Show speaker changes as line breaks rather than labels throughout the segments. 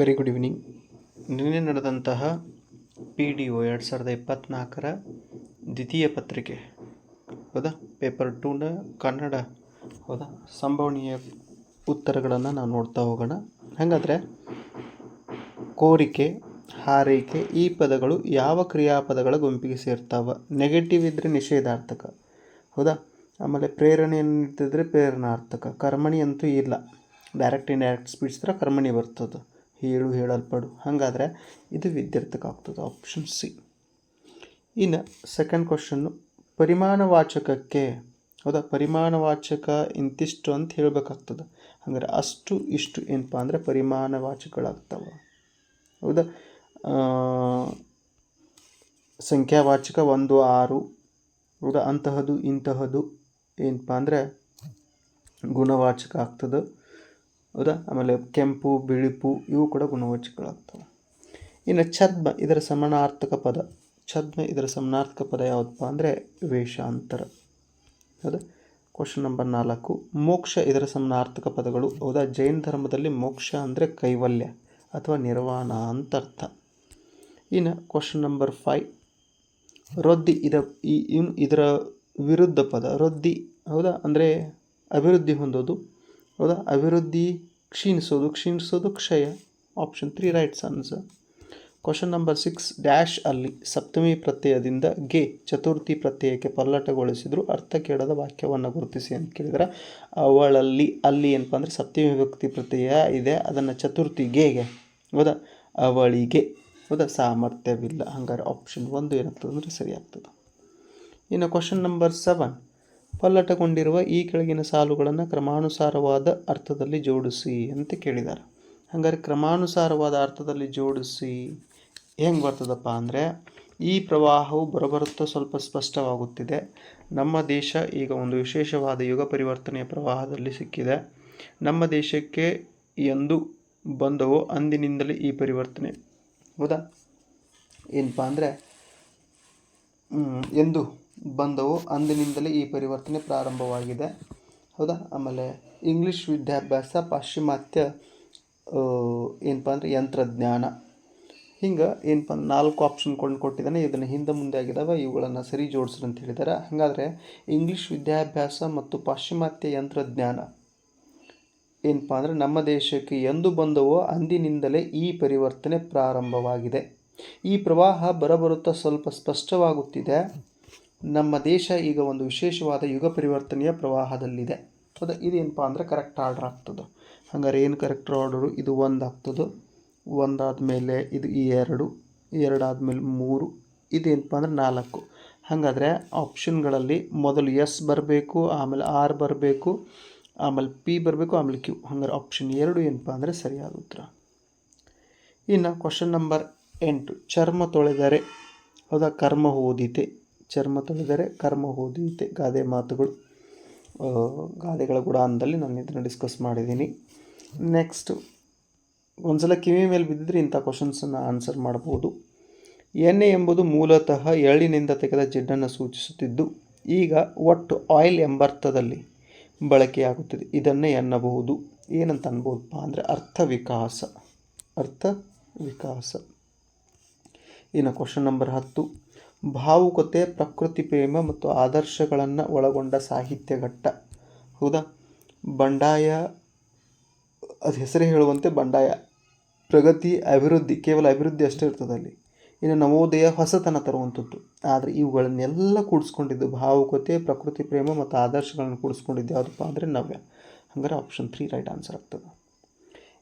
Very good evening ನಿನ್ನೆ ನಡೆದಂತಹ P D O ಎರಡು ಸಾವಿರದ ಇಪ್ಪತ್ತ್ನಾಲ್ಕರ ದ್ವಿತೀಯ ಪತ್ರಿಕೆ, ಹೌದಾ? ಪೇಪರ್ ಟೂನ ಕನ್ನಡ, ಹೌದಾ? ಸಂಭವನೀಯ ಉತ್ತರಗಳನ್ನು ನಾವು ನೋಡ್ತಾ ಹೋಗೋಣ. ಹಾಗಾದರೆ ಕೋರಿಕೆ, ಹಾರೈಕೆ ಈ ಪದಗಳು ಯಾವ ಕ್ರಿಯಾಪದಗಳ ಗುಂಪಿಗೆ ಸೇರ್ತಾವ? ನೆಗೆಟಿವ್ ಇದ್ದರೆ ನಿಷೇಧಾರ್ಥಕ, ಹೌದಾ? ಆಮೇಲೆ ಪ್ರೇರಣೆಯನ್ನು ಅಂತಿದ್ರೆ ಪ್ರೇರಣಾರ್ಥಕ, ಕರ್ಮಣಿ ಅಂತೂ ಇಲ್ಲ. ಡೈರೆಕ್ಟ್ ಇಂಡೈರೆಕ್ಟ್ ಸ್ಪೀಚ್ ಥರ ಕರ್ಮಣಿ ಬರ್ತದೆ. ಹೇಳು ಹೇಳಲ್ಪಡು. ಹಾಗಾದರೆ ಇದು ವಿದ್ಯಾರ್ಥಕ ಆಗ್ತದೆ ಆಪ್ಷನ್ ಸಿ ಇನ್ನು ಸೆಕೆಂಡ್ ಕ್ವಶನ್ನು ಪರಿಮಾಣವಾಚಕಕ್ಕೆ, ಹೌದಾ? ಪರಿಮಾಣವಾಚಕ ಇಂತಿಷ್ಟು ಅಂತ ಹೇಳಬೇಕಾಗ್ತದೆ. ಹಂಗಾರೆ ಅಷ್ಟು, ಇಷ್ಟು ಏನಪ್ಪ ಅಂದರೆ ಪರಿಮಾಣವಾಚಕಗಳಾಗ್ತವೆ. ಹೌದಾ? ಸಂಖ್ಯಾವಾಚಕ ಒಂದು, ಆರು, ಹೌದಾ? ಅಂತಹದು ಇಂತಹದು ಏನಪ್ಪ ಅಂದರೆ ಗುಣವಾಚಕ ಆಗ್ತದೆ. ಹೌದಾ? ಆಮೇಲೆ ಕೆಂಪು, ಬಿಳುಪು ಇವು ಕೂಡ ಗುಣವಚಕಗಳಾಗ್ತವೆ ಇನ್ನು ಛದ್ಮ, ಇದರ ಸಮಾನಾರ್ಥಕ ಪದ. ಛದ್ಮ, ಇದರ ಸಮಾನಾರ್ಥಕ ಪದ ಯಾವುದಪ್ಪ ಅಂದರೆ ವೇಷಾಂತರ. ಹೌದಾ? ಕ್ವಶನ್ ನಂಬರ್ ನಾಲ್ಕು. ಮೋಕ್ಷ, ಇದರ ಸಮಾನಾರ್ಥಕ ಪದಗಳು. ಹೌದಾ? ಜೈನ ಧರ್ಮದಲ್ಲಿ ಮೋಕ್ಷ ಅಂದರೆ ಕೈವಲ್ಯ ಅಥವಾ ನಿರ್ವಾಣ ಅಂತ ಅರ್ಥ. ಇನ್ನು ಕ್ವಶನ್ ನಂಬರ್ ಫೈವ್ ರೊದ್ದಿ, ಇದ, ಈ, ಇನ್- ಇದರ ವಿರುದ್ಧ ಪದ. ರೊದ್ದಿ, ಹೌದಾ? ಅಂದರೆ ಅಭಿವೃದ್ಧಿ ಹೊಂದೋದು. ಹೌದಾ? ಅಭಿವೃದ್ಧಿ ಕ್ಷೀಣಿಸೋದು ಕ್ಷೀಣಿಸೋದು ಕ್ಷಯ. Option three rights answer question number six dash ಅಲ್ಲಿ ಸಪ್ತಮಿ ಪ್ರತ್ಯಯದಿಂದ ಗೆ ಚತುರ್ಥಿ ಪ್ರತ್ಯಯಕ್ಕೆ ಪಲ್ಲಟಗೊಳಿಸಿದ್ರು. ಅರ್ಥ ಕೇಳದ ವಾಕ್ಯವನ್ನು ಗುರುತಿಸಿ ಅಂತ ಕೇಳಿದ್ರೆ. ಅವಳಲ್ಲಿ, ಅಲ್ಲಿ ಏನಪ್ಪ ಅಂದರೆ ಸಪ್ತಮಿ ವಿಭಕ್ತಿ ಪ್ರತ್ಯಯ ಇದೆ. ಅದನ್ನು ಚತುರ್ಥಿ ಗೆಗೆ ಹೌದಾ? ಅವಳಿಗೆ, ಹೌದಾ? ಸಾಮರ್ಥ್ಯವಿಲ್ಲ. ಹಂಗಾರೆ ಆಪ್ಷನ್ ಒಂದು ಏನಾಗ್ತದೆ ಅಂದರೆ ಸರಿಯಾಗ್ತದೆ. ಇನ್ನು ಕ್ವಶನ್ ನಂಬರ್ ಸೆವೆನ್ ಪಲ್ಲಟಗೊಂಡಿರುವ ಈ ಕೆಳಗಿನ ಸಾಲುಗಳನ್ನು ಕ್ರಮಾನುಸಾರವಾದ ಅರ್ಥದಲ್ಲಿ ಜೋಡಿಸಿ ಅಂತ ಕೇಳಿದ್ದಾರೆ ಹಾಗಾರೆ ಕ್ರಮಾನುಸಾರವಾದ ಅರ್ಥದಲ್ಲಿ ಜೋಡಿಸಿ ಹೆಂಗೆ ಬರ್ತದಪ್ಪ ಅಂದರೆ, ಈ ಪ್ರವಾಹವು ಬರಬರುತ್ತಾ ಸ್ವಲ್ಪ ಸ್ಪಷ್ಟವಾಗುತ್ತಿದೆ. ನಮ್ಮ ದೇಶ ಈಗ ಒಂದು ವಿಶೇಷವಾದ ಯುಗ ಪರಿವರ್ತನೆಯ ಪ್ರವಾಹದಲ್ಲಿ ಸಿಕ್ಕಿದೆ. ನಮ್ಮ ದೇಶಕ್ಕೆ ಎಂದು ಬಂದವು ಅಂದಿನಿಂದಲೇ ಈ ಪರಿವರ್ತನೆ. ಹೌದಾ? ಏನಪ್ಪ ಅಂದರೆ ಎಂದು ಬಂದವು. ಅಂದಿನಿಂದಲೇ ಈ ಪರಿವರ್ತನೆ ಪ್ರಾರಂಭವಾಗಿದೆ. ಹೌದಾ? ಆಮೇಲೆ ಇಂಗ್ಲೀಷ್ ವಿದ್ಯಾಭ್ಯಾಸ ಪಾಶ್ಚಿಮಾತ್ಯ ಏನಪ್ಪ ಅಂದರೆ ಯಂತ್ರಜ್ಞಾನ. ಹಿಂಗೆ ಏನಪ್ಪ ನಾಲ್ಕು ಆಪ್ಷನ್ ಕೊಂಡು ಕೊಟ್ಟಿದ್ದಾನೆ. ಇದನ್ನು ಹಿಂದೆ ಮುಂದೆ ಆಗಿದಾವೆ. ಇವುಗಳನ್ನು ಸರಿ ಜೋಡಿಸ್ರಿ ಅಂತ ಹೇಳಿದ್ದಾರೆ ಹಾಗಾದರೆ ಇಂಗ್ಲೀಷ್ ವಿದ್ಯಾಭ್ಯಾಸ ಮತ್ತು ಪಾಶ್ಚಿಮಾತ್ಯ ಯಂತ್ರಜ್ಞಾನ ಏನಪ್ಪ ಅಂದರೆ ನಮ್ಮ ದೇಶಕ್ಕೆ ಎಂದು ಬಂದವೋ ಅಂದಿನಿಂದಲೇ ಈ ಪರಿವರ್ತನೆ ಪ್ರಾರಂಭವಾಗಿದೆ. ಈ ಪ್ರವಾಹ ಬರಬರುತ್ತಾ ಸ್ವಲ್ಪ ಸ್ಪಷ್ಟವಾಗುತ್ತಿದೆ. ನಮ್ಮ ದೇಶ ಈಗ ಒಂದು ವಿಶೇಷವಾದ ಯುಗ ಪರಿವರ್ತನೆಯ ಪ್ರವಾಹದಲ್ಲಿದೆ. ಅದು ಇದೇನಪ್ಪ ಅಂದರೆ ಕರೆಕ್ಟ್ ಆರ್ಡರ್ ಆಗ್ತದೆ. ಹಂಗಾರೆ ಏನು ಕರೆಕ್ಟ್ ಆರ್ಡರು ಇದು ಒಂದು ಆಗ್ತದೆ. ಒಂದಾದಮೇಲೆ ಇದು ಈ ಎರಡು ಎರಡಾದಮೇಲೆ ಮೂರು, ಇದೇನಪ್ಪ ಅಂದರೆ ನಾಲ್ಕು. ಹಾಗಾದರೆ ಆಪ್ಷನ್ಗಳಲ್ಲಿ ಮೊದಲು ಎಸ್ ಬರಬೇಕು, ಆಮೇಲೆ ಆರ್ ಬರಬೇಕು, ಆಮೇಲೆ ಪಿ ಬರಬೇಕು, ಆಮೇಲೆ ಕ್ಯೂ ಹಂಗಾರೆ ಆಪ್ಷನ್ ಎರಡು ಏನಪ್ಪ ಅಂದರೆ ಸರಿಯಾದ ಉತ್ತರ. ಇನ್ನು ಕ್ವಶನ್ ನಂಬರ್ ಎಂಟು. ಚರ್ಮ ತೊಳೆದರೆ ಹೌದಾ ಕರ್ಮ ಓದಿತೆ. ಚರ್ಮ ತೊಳೆದರೆ ಕರ್ಮ ಹೋದೀತೆ ಗಾದೆ ಮಾತುಗಳು ಗಾದೆಗಳ ಗುಡಾನದಲ್ಲಿ ನಾನು ಇದನ್ನು ಡಿಸ್ಕಸ್ ಮಾಡಿದ್ದೀನಿ. ನೆಕ್ಸ್ಟು ಒಂದ್ಸಲ ಕಿವಿ ಮೇಲೆ ಬಿದ್ದಿದ್ರೆ ಇಂಥ ಕ್ವಶನ್ಸನ್ನು ಆನ್ಸರ್ ಮಾಡ್ಬೋದು. ಎಣ್ಣೆ ಎಂಬುದು ಮೂಲತಃ ಎಳ್ಳಿನಿಂದ ತೆಗೆದ ಜಿಡ್ಡನ್ನು ಸೂಚಿಸುತ್ತಿದ್ದು, ಈಗ ಒಟ್ಟು ಆಯಿಲ್ ಎಂಬರ್ಥದಲ್ಲಿ ಬಳಕೆಯಾಗುತ್ತದೆ. ಇದನ್ನೇ ಎನ್ನಬಹುದು. ಏನಂತ ಅನ್ಬೋದಪ್ಪ ಅಂದರೆ ಅರ್ಥ ವಿಕಾಸ. ಅರ್ಥ ವಿಕಾಸ. ಇನ್ನು ಕ್ವಶನ್ ನಂಬರ್ ಹತ್ತು. ಭಾವುಕತೆ, ಪ್ರಕೃತಿ ಪ್ರೇಮ ಮತ್ತು ಆದರ್ಶಗಳನ್ನು ಒಳಗೊಂಡ ಸಾಹಿತ್ಯ ಘಟ್ಟ ಹೌದಾ? ಬಂಡಾಯ, ಅದು ಹೆಸರೇ ಹೇಳುವಂತೆ ಬಂಡಾಯ. ಪ್ರಗತಿ, ಅಭಿವೃದ್ಧಿ, ಕೇವಲ ಅಭಿವೃದ್ಧಿ ಅಷ್ಟೇ ಇರ್ತದೆ ಅಲ್ಲಿ. ಇನ್ನು ನವೋದಯ ಹೊಸತನ ತರುವಂಥದ್ದು. ಆದರೆ ಇವುಗಳನ್ನೆಲ್ಲ ಕೂಡಿಸ್ಕೊಂಡಿದ್ದು ಭಾವುಕತೆ, ಪ್ರಕೃತಿ ಪ್ರೇಮ ಮತ್ತು ಆದರ್ಶಗಳನ್ನು ಕೂಡಿಸ್ಕೊಂಡಿದ್ದು ಯಾವುದಪ್ಪ ಅಂದರೆ ನವ್ಯ. ಹಂಗಾರೆ ಆಪ್ಷನ್ ತ್ರೀ ರೈಟ್ ಆನ್ಸರ್ ಆಗ್ತದೆ.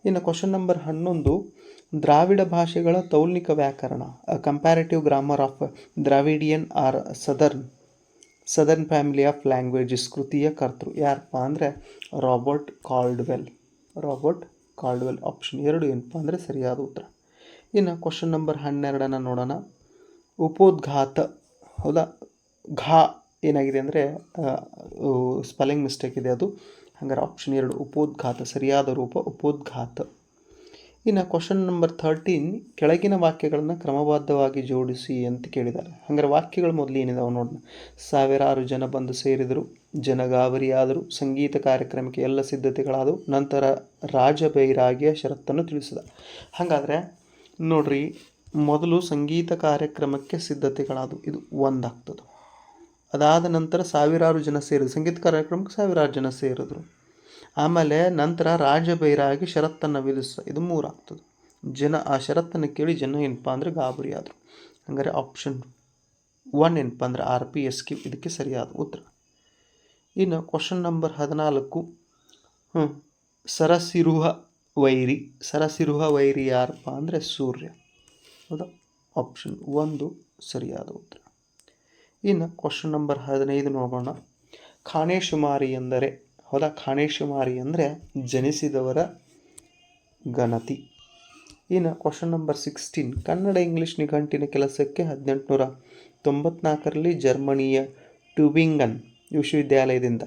ಇನ್ನು ಕ್ವಶನ್ ನಂಬರ್ ಹನ್ನೊಂದು. ದ್ರಾವಿಡ ಭಾಷೆಗಳ ತೌಲ್ನಿಕ ವ್ಯಾಕರಣ ಅ comparative grammar of Dravidian or southern southern family of languages ಕೃತಿಯ ಕರ್ತೃ ಯಾರಪ್ಪ ಅಂದರೆ Robert Caldwell Robert Caldwell option ಎರಡು ಏನಪ್ಪ ಅಂದರೆ ಸರಿಯಾದ ಉತ್ತರ. ಇನ್ನು ಕ್ವಶನ್ ನಂಬರ್ ಹನ್ನೆರಡನ್ನು ನೋಡೋಣ. ಉಪೋದ್ಘಾತ, ಹೌದಾ? ಘಾ ಏನಾಗಿದೆ ಅಂದರೆ ಸ್ಪೆಲ್ಲಿಂಗ್ ಮಿಸ್ಟೇಕ್ ಇದೆ ಅದು. ಹಂಗಾರೆ ಆಪ್ಷನ್ ಎರಡು, ಉಪೋದ್ಘಾತ, ಸರಿಯಾದ ರೂಪ ಉಪೋದ್ಘಾತ. ಇನ್ನು ಕ್ವಶನ್ ನಂಬರ್ ಥರ್ಟೀನ್ ಕೆಳಗಿನ ವಾಕ್ಯಗಳನ್ನು ಕ್ರಮಬದ್ಧವಾಗಿ ಜೋಡಿಸಿ ಅಂತ ಕೇಳಿದ್ದಾರೆ. ಹಾಗಾದ್ರೆ ವಾಕ್ಯಗಳು ಮೊದಲು ಏನಿದಾವೆ ನೋಡೋಣ ಸಾವಿರಾರು ಜನ ಬಂದು ಸೇರಿದರು ಜನಗಾಬರಿಯಾದರು ಸಂಗೀತ ಕಾರ್ಯಕ್ರಮಕ್ಕೆ ಎಲ್ಲ ಸಿದ್ಧತೆಗಳಾದವು, ನಂತರ ರಾಜಬೈರಾಗಿಯ ಷರತ್ತನ್ನು ತಿಳಿಸಿದ. ಹಾಗಾದರೆ ನೋಡ್ರಿ, ಮೊದಲು ಸಂಗೀತ ಕಾರ್ಯಕ್ರಮಕ್ಕೆ ಸಿದ್ಧತೆಗಳಾದವು. ಇದು ಒಂದಾಗ್ತದೆ. ಅದಾದ ನಂತರ ಸಾವಿರಾರು ಜನ ಸೇರಿದ್ರು, ಸಂಗೀತ ಕಾರ್ಯಕ್ರಮಕ್ಕೆ ಸಾವಿರಾರು ಜನ ಸೇರಿದ್ರು. ಆಮೇಲೆ ನಂತರ ರಾಜಬೈರಾಗಿ ಷರತ್ತನ್ನು ವಿಧಿಸ ಇದು ಮೂರಾಗ್ತದೆ. ಜನ ಆ ಷರತ್ತನ್ನು ಕೇಳಿ ಜನ ಏನಪ್ಪ ಅಂದರೆ ಗಾಬರಿ ಆದರು. ಹಂಗಾರೆ ಆಪ್ಷನ್ ಒನ್ ಏನಪ್ಪ ಅಂದರೆ ಆರ್ ಪಿ ಎಸ್ ಕ್ಯೂ ಇದಕ್ಕೆ ಸರಿಯಾದ ಉತ್ತರ. ಇನ್ನು ಕ್ವಶನ್ ನಂಬರ್ ಹದಿನಾಲ್ಕು. ಹ್ಞೂ ಸರಸಿರುಹ ವೈರಿ. ಸರಸಿರುಹ ವೈರಿ ಯಾರಪ್ಪ ಅಂದರೆ ಸೂರ್ಯ. ಹೌದಾ? ಆಪ್ಷನ್ ಒಂದು ಸರಿಯಾದ ಉತ್ತರ. ಇನ್ನು ಕ್ವಶನ್ ನಂಬರ್ ಹದಿನೈದು ನೋಡೋಣ. ಖಾನೇಶುಮಾರಿ ಎಂದರೆ ಹೌದಾ ಖಾಣೇಶುಮಾರಿ ಅಂದರೆ ಜನಿಸಿದವರ ಗಣತಿ. ಇನ್ನು question number sixteen Kannada English ನಿಘಂಟಿನ ಕೆಲಸಕ್ಕೆ ಹದಿನೆಂಟುನೂರ ತೊಂಬತ್ನಾಲ್ಕರಲ್ಲಿ ಜರ್ಮನಿಯ ಟ್ಯೂಬಿಂಗನ್ ವಿಶ್ವವಿದ್ಯಾಲಯದಿಂದ.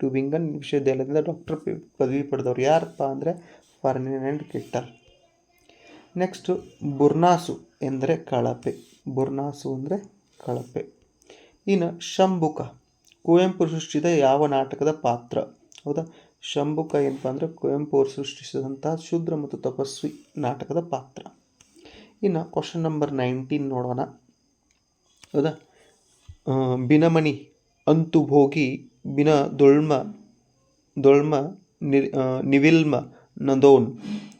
ಟ್ಯೂಬಿಂಗನ್ ವಿಶ್ವವಿದ್ಯಾಲಯದಿಂದ ಡಾಕ್ಟರ್ ಪದವಿ ಪಡೆದವರು ಯಾರಪ್ಪ ಅಂದರೆ ಫರ್ನಿನೆಂಡ್ ಕಿಟ್ಟರ್. ನೆಕ್ಸ್ಟು ಬುರ್ನಾಸು ಎಂದರೆ ಕಳಪೆ. ಬುರ್ನಾಸು ಅಂದರೆ ಕಳಪೆ. ಇನ್ನು ಶಂಭುಕ. ಕುವೆಂಪು ಸೃಷ್ಟಿಸಿದ ಯಾವ ನಾಟಕದ ಪಾತ್ರ? ಹೌದಾ? ಶಂಭುಕ ಏನಪ್ಪ ಅಂದರೆ ಕುವೆಂಪು ಅವರು ಸೃಷ್ಟಿಸಿದಂತಹ ಶೂದ್ರ ಮತ್ತು ತಪಸ್ವಿ ನಾಟಕದ ಪಾತ್ರ. ಇನ್ನು ಕ್ವಶನ್ ನಂಬರ್ ನೈನ್ಟೀನ್ ನೋಡೋಣ. ಹೌದಾ? ಬಿನಮಣಿ ಅಂತು ಭೋಗಿ, ಬಿನ ದೊಳ್ಮ ದೊಳ್ಮ ನಿವಿಲ್ಮ ನದೋನ್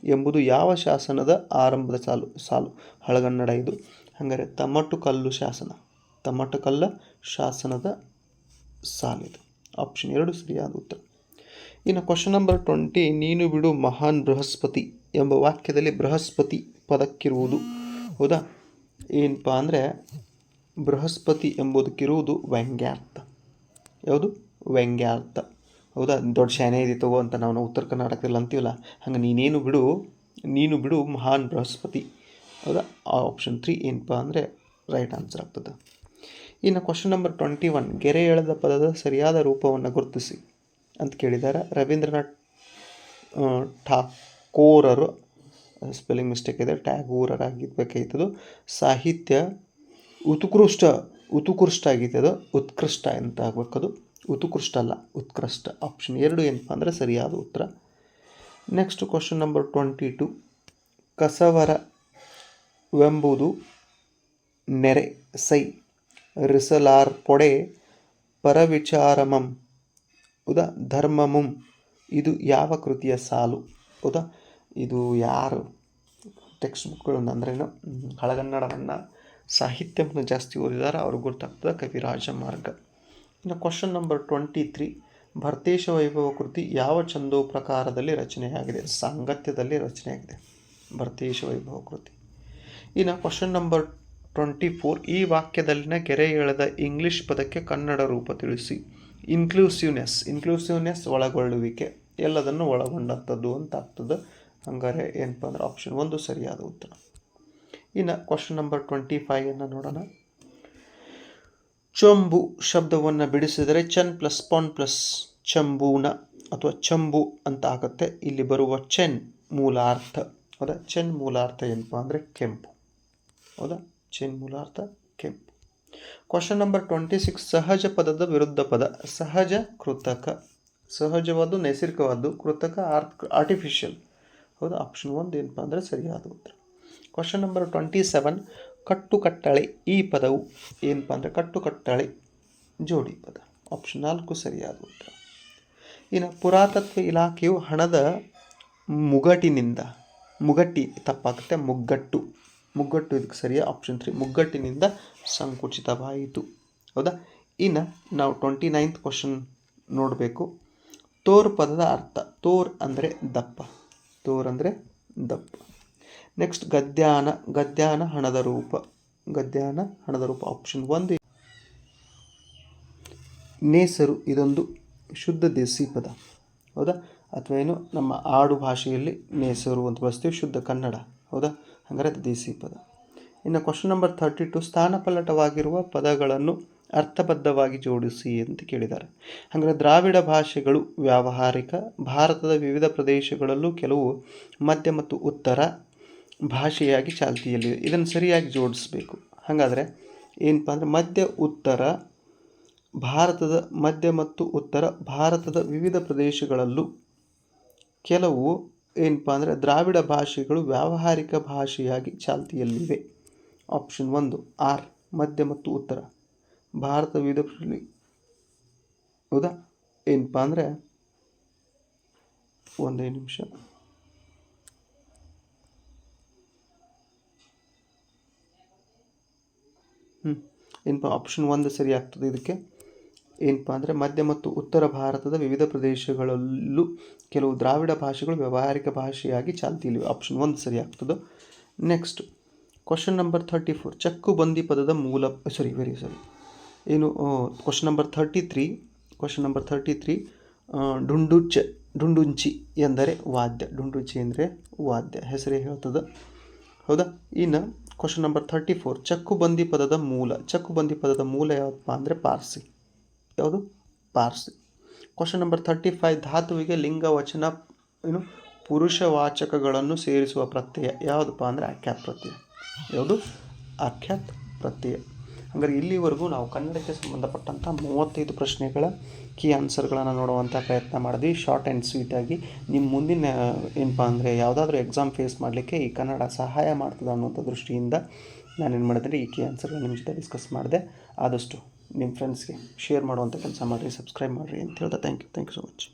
ಎಂಬುದು ಯಾವ ಶಾಸನದ ಆರಂಭದ ಸಾಲು ಸಾಲು? ಹಳಗನ್ನಡ ಇದು. ಹಾಗಾದರೆ ತಮಟು ಕಲ್ಲು ಶಾಸನ. ತಮಟು ಕಲ್ಲ ಶಾಸನದ ಸಾಲಿದು. ಆಪ್ಷನ್ ಎರಡು ಸರಿಯಾದ ಉತ್ತರ. ಇನ್ನು ಕ್ವಶನ್ ನಂಬರ್ ಟ್ವೆಂಟಿ ನೀನು ಬಿಡು ಮಹಾನ್ ಬೃಹಸ್ಪತಿ ಎಂಬ ವಾಕ್ಯದಲ್ಲಿ ಬೃಹಸ್ಪತಿ ಪದಕ್ಕಿರುವುದು. ಹೌದಾ? ಏನಪ್ಪ ಅಂದರೆ ಬೃಹಸ್ಪತಿ ಎಂಬುದಕ್ಕಿರುವುದು ವ್ಯಂಗ್ಯಾರ್ಥ. ಯಾವುದು? ವ್ಯಂಗ್ಯಾರ್ಥ. ಹೌದಾ? ದೊಡ್ಡ ಶಾನೆ ಇದೆ ತಗೋ ಅಂತ ನಾವು ಉತ್ತರ ಕರ್ನಾಟಕದಲ್ಲಿ ಅಂತೀವಲ್ಲ. ಹಂಗೆ ನೀನೇನು ಬಿಡು, ನೀನು ಬಿಡು ಮಹಾನ್ ಬೃಹಸ್ಪತಿ. ಹೌದಾ? ಆ ಆಪ್ಷನ್ ತ್ರೀ ಏನಪ್ಪ ಅಂದರೆ ರೈಟ್ ಆನ್ಸರ್ ಆಗ್ತದೆ. ಇನ್ನು ಕ್ವಶನ್ ನಂಬರ್ ಟ್ವೆಂಟಿ ಒನ್ ಗೆರೆ ಎಳೆದ ಪದದ ಸರಿಯಾದ ರೂಪವನ್ನು ಗುರುತಿಸಿ ಅಂತ ಕೇಳಿದ್ದಾರೆ ರವೀಂದ್ರನಾಥ್ ಠಾಕೋರರು. ಸ್ಪೆಲ್ಲಿಂಗ್ ಮಿಸ್ಟೇಕ್ ಇದೆ ಟ್ಯಾಗೂರರಾಗಿರ್ಬೇಕಾಯ್ತದು ಸಾಹಿತ್ಯ ಉತ್ಕೃಷ್ಟ ಉತ್ಕೃಷ್ಟ ಆಗೈತೆ ಅದು ಉತ್ಕೃಷ್ಟ ಅಂತ ಆಗ್ಬೇಕದು ಉತ್ಕೃಷ್ಟ ಅಲ್ಲ, ಉತ್ಕೃಷ್ಟ. ಆಪ್ಷನ್ ಎರಡು ಏನಪ್ಪ ಅಂದರೆ ಸರಿಯಾದ ಉತ್ತರ. Next question number twenty two ಕಸವರವೆಂಬುದು ನೆರೆ, ಸೈ. ರಿಸಲಾರ್ಪೊಡೆ ಪರವಿಚಾರಮಂ. ಹೌದಾ ಧರ್ಮಮುಂ. ಇದು ಯಾವ ಕೃತಿಯ ಸಾಲು? ಹೌದಾ ಇದು ಯಾರು? ಟೆಕ್ಸ್ಟ್ ಬುಕ್ಗಳು ಅಂದ್ರೇನು ಹಳಗನ್ನಡವನ್ನು ಸಾಹಿತ್ಯವನ್ನು ಜಾಸ್ತಿ ಓದಿದ್ದಾರೆ ಅವ್ರಿಗೆ ಗೊತ್ತಾಗ್ತದೆ ಕವಿರಾಜ ಮಾರ್ಗ. ಇನ್ನು question number twenty three, Bharatesha Vaibhava ಕೃತಿ ಯಾವ ಛಂದೋ ಪ್ರಕಾರದಲ್ಲಿ ರಚನೆಯಾಗಿದೆ? ಸಾಂಗತ್ಯದಲ್ಲಿ ರಚನೆಯಾಗಿದೆ ಭರ್ತೇಶ ವೈಭವ ಕೃತಿ. ಇನ್ನು ಕ್ವಶನ್ ನಂಬರ್ ಟ್ವೆಂಟಿ ಫೋರ್ ಈ ವಾಕ್ಯದಲ್ಲಿನ ಕೆರೆ ಎಳೆದ ಇಂಗ್ಲಿಷ್ ಪದಕ್ಕೆ ಕನ್ನಡ ರೂಪ ತಿಳಿಸಿ. ಇನ್ಕ್ಲೂಸಿವ್ನೆಸ್ ಇನ್ಕ್ಲೂಸಿವ್ನೆಸ್ ಒಳಗೊಳ್ಳುವಿಕೆ, ಎಲ್ಲದನ್ನು ಒಳಗೊಂಡಂಥದ್ದು ಅಂತ ಆಗ್ತದೆ. ಹಂಗಾರೆ ಏನಪ್ಪ ಅಂದ್ರೆ ಆಪ್ಷನ್ ಒಂದು ಸರಿಯಾದ ಉತ್ತರ. ಇನ್ನು ಕ್ವಶನ್ ನಂಬರ್ ಟ್ವೆಂಟಿ ಫೈವನ್ನು ನೋಡೋಣ. ಚೊಂಬು ಶಬ್ದವನ್ನು ಬಿಡಿಸಿದರೆ ಚೆನ್ ಪ್ಲಸ್ ಪಾನ್ ಪ್ಲಸ್ ಚಂಬೂನ ಅಥವಾ ಚಂಬು ಅಂತ ಆಗುತ್ತೆ. ಇಲ್ಲಿ ಬರುವ ಚೆನ್ ಮೂಲಾರ್ಥ. ಹೌದಾ? ಚೆನ್ ಮೂಲಾರ್ಥ ಏನಪ್ಪ ಅಂದರೆ ಕೆಂಪು. ಹೌದಾ? ಚೆನ್ ಮೂಲಾರ್ಥ ಕೆಂಪು. ಕ್ವಶನ್ ನಂಬರ್ ಟ್ವೆಂಟಿ ಸಿಕ್ಸ್ ಸಹಜ ಪದದ ವಿರುದ್ಧ ಪದ, ಸಹಜ, ಕೃತಕ. ಸಹಜವಾದ್ದು, ನೈಸರ್ಗಿಕವಾದ್ದು, ಕೃತಕ ಆರ್ಟ್ ಆರ್ಟಿಫಿಷಿಯಲ್ ಹೌದು ಆಪ್ಷನ್ ಒಂದು ಏನಪ್ಪ ಅಂದರೆ ಸರಿಯಾದ ಉತ್ತರ. ಕ್ವಶನ್ ನಂಬರ್ ಟ್ವೆಂಟಿ ಸೆವೆನ್ ಕಟ್ಟುಕಟ್ಟಳೆ, ಈ ಪದವು ಏನಪ್ಪ ಅಂದರೆ ಕಟ್ಟುಕಟ್ಟಳೆ, ಜೋಡಿ ಪದ. ಆಪ್ಷನ್ ನಾಲ್ಕು ಸರಿಯಾದ ಉತ್ತರ. ಇನ್ನು ಪುರಾತತ್ವ ಇಲಾಖೆಯು ಹಣದ ಮುಗಟಿನಿಂದ, ಮುಗಟ್ಟಿ ತಪ್ಪಾಗುತ್ತೆ, ಮುಗ್ಗಟ್ಟು. ಮುಗ್ಗಟ್ಟು, ಇದಕ್ಕೆ ಸರಿಯಾ ಆಪ್ಷನ್ ತ್ರೀ ಮುಗ್ಗಟ್ಟಿನಿಂದ ಸಂಕುಚಿತವಾಯಿತು. ಹೌದಾ? ಇನ್ನು ನಾವು ಟ್ವೆಂಟಿ ನೈನ್ತ್ ಕ್ವಶನ್ ನೋಡಬೇಕು. ತೋರ್ ಪದದ ಅರ್ಥ. ತೋರ್ ಅಂದರೆ ದಪ್ಪ. ತೋರ್ ಅಂದರೆ ದಪ್ಪ. ನೆಕ್ಸ್ಟ್ ಗದ್ಯಾನ. ಗದ್ಯಾನ ಹಣದ ರೂಪ. ಗದ್ಯಾನ ಹಣದ ರೂಪ. ಆಪ್ಷನ್ ಒಂದು. ನೇಸರು, ಇದೊಂದು ಶುದ್ಧ ದೇಸಿ ಪದ. ಹೌದಾ? ಅಥವಾ ಏನು? ನಮ್ಮ ಆಡು ಭಾಷೆಯಲ್ಲಿ ನೇಸರು ಅಂತ ಬಳಸ್ತೀವಿ, ಶುದ್ಧ ಕನ್ನಡ. ಹೌದಾ? ಹಾಗಾದ್ರೆ ಅದು ದೇಸಿ ಪದ. ಇನ್ನು ಕ್ವಶನ್ ನಂಬರ್ ಥರ್ಟಿ ಟು ಸ್ಥಾನಪಲ್ಲಟವಾಗಿರುವ ಪದಗಳನ್ನು ಅರ್ಥಬದ್ಧವಾಗಿ ಜೋಡಿಸಿ ಅಂತ ಕೇಳಿದ್ದಾರೆ. ಅಂದರೆ ದ್ರಾವಿಡ ಭಾಷೆಗಳು ವ್ಯಾವಹಾರಿಕ, ಭಾರತದ ವಿವಿಧ ಪ್ರದೇಶಗಳಲ್ಲೂ ಕೆಲವು ಮಧ್ಯ ಮತ್ತು ಉತ್ತರ ಭಾಷೆಯಾಗಿ ಚಾಲ್ತಿಯಲ್ಲಿದೆ ಇದನ್ನು ಸರಿಯಾಗಿ ಜೋಡಿಸ್ಬೇಕು. ಹಾಗಾದರೆ ಏನಪ್ಪ ಅಂದರೆ ಮಧ್ಯ, ಉತ್ತರ, ಭಾರತದ ಮಧ್ಯ ಮತ್ತು ಉತ್ತರ ಭಾರತದ ವಿವಿಧ ಪ್ರದೇಶಗಳಲ್ಲೂ ಕೆಲವು ಏನಪ್ಪ ಅಂದರೆ ದ್ರಾವಿಡ ಭಾಷೆಗಳು ವ್ಯಾವಹಾರಿಕ ಭಾಷೆಯಾಗಿ ಚಾಲ್ತಿಯಲ್ಲಿವೆ. ಆಪ್ಷನ್ ಒಂದು ಆರ್ ಮಧ್ಯ ಮತ್ತು ಉತ್ತರ. ಭಾರತ ವಿವಿಧ ಹೌದಾ? ಏನಪ್ಪ ಅಂದರೆ ಒಂದೇ ನಿಮಿಷ. ಹ್ಞೂ ಏನಪ್ಪ ಆಪ್ಷನ್ ಒಂದು ಸರಿ ಆಗ್ತದೆ ಇದಕ್ಕೆ. ಏನಪ್ಪ ಅಂದರೆ ಮಧ್ಯ ಮತ್ತು ಉತ್ತರ ಭಾರತದ ವಿವಿಧ ಪ್ರದೇಶಗಳಲ್ಲೂ ಕೆಲವು ದ್ರಾವಿಡ ಭಾಷೆಗಳು ವ್ಯಾವಹಾರಿಕ ಭಾಷೆಯಾಗಿ ಚಾಲ್ತಿಯಲ್ಲಿವೆ ಆಪ್ಷನ್ ಒಂದು ಸರಿ ಆಗ್ತದೆ. Next question number thirty four ಚಕ್ಕುಬಂದಿ ಪದದ ಮೂಲ ಸಾರಿ ವೆರಿ ಸಾರಿ ಏನು question number thirty three question number thirty three ಡುಂಡುಚ, ಡುಂಡುಂಚಿ ಎಂದರೆ ವಾದ್ಯ. ಡುಂಡುಚಿ ಎಂದರೆ ವಾದ್ಯ. ಹೆಸರೇ ಹೇಳ್ತದೆ. ಹೌದಾ? ಇನ್ನು ಕ್ವಶನ್ ನಂಬರ್ ಥರ್ಟಿ ಫೋರ್ ಚಕ್ಕುಬಂದಿ ಪದದ ಮೂಲ. ಚಕ್ಕುಬಂದಿ ಪದದ ಮೂಲ ಯಾವುದಪ್ಪ ಅಂದರೆ ಪಾರ್ಸಿ. ಯಾವುದು Parsi. Question number thirty five ಧಾತುವಿಗೆ ಲಿಂಗ ವಚನ, ಏನು ಪುರುಷವಾಚಕಗಳನ್ನು ಸೇರಿಸುವ ಪ್ರತ್ಯಯ. ಯಾವುದಪ್ಪ ಅಂದರೆ ಆಖ್ಯಾತ್ ಪ್ರತ್ಯಯ. ಯಾವುದು? ಆಖ್ಯಾತ್ ಪ್ರತ್ಯಯ. ಹಂಗಾರೆ ಇಲ್ಲಿವರೆಗೂ ನಾವು ಕನ್ನಡಕ್ಕೆ ಸಂಬಂಧಪಟ್ಟಂಥ ಮೂವತ್ತೈದು ಪ್ರಶ್ನೆಗಳ ಕೀ ಆನ್ಸರ್ಗಳನ್ನು ನೋಡುವಂಥ ಪ್ರಯತ್ನ ಮಾಡಿದ್ವಿ. ಶಾರ್ಟ್ ಆ್ಯಂಡ್ ಸ್ವೀಟಾಗಿ ನಿಮ್ಮ ಮುಂದಿನ, ಏನಪ್ಪ ಅಂದರೆ ಯಾವುದಾದ್ರೂ ಎಕ್ಸಾಮ್ ಫೇಸ್ ಮಾಡಲಿಕ್ಕೆ ಈ ಕನ್ನಡ ಸಹಾಯ ಮಾಡ್ತದೆ ಅನ್ನುವಂಥ ದೃಷ್ಟಿಯಿಂದ ನಾನೇನು ಮಾಡಿದ್ರೆ ಈ ಕೀ ಆನ್ಸರ್ಗಳನ್ನ ನಿಮ್ಮ ಜೊತೆ ಡಿಸ್ಕಸ್ ಮಾಡಿದೆ. ಆದಷ್ಟು ನಿಮ್ಮ ಫ್ರೆಂಡ್ಸ್ಗೆ ಶೇರ್ ಮಾಡುವಂಥ ಕೆಲಸ ಮಾಡಿರಿ ಸಬ್ಸ್ಕ್ರೈಬ್ ಮಾಡಿರಿ ಅಂತ ಹೇಳ್ದೆ thank you thank you so much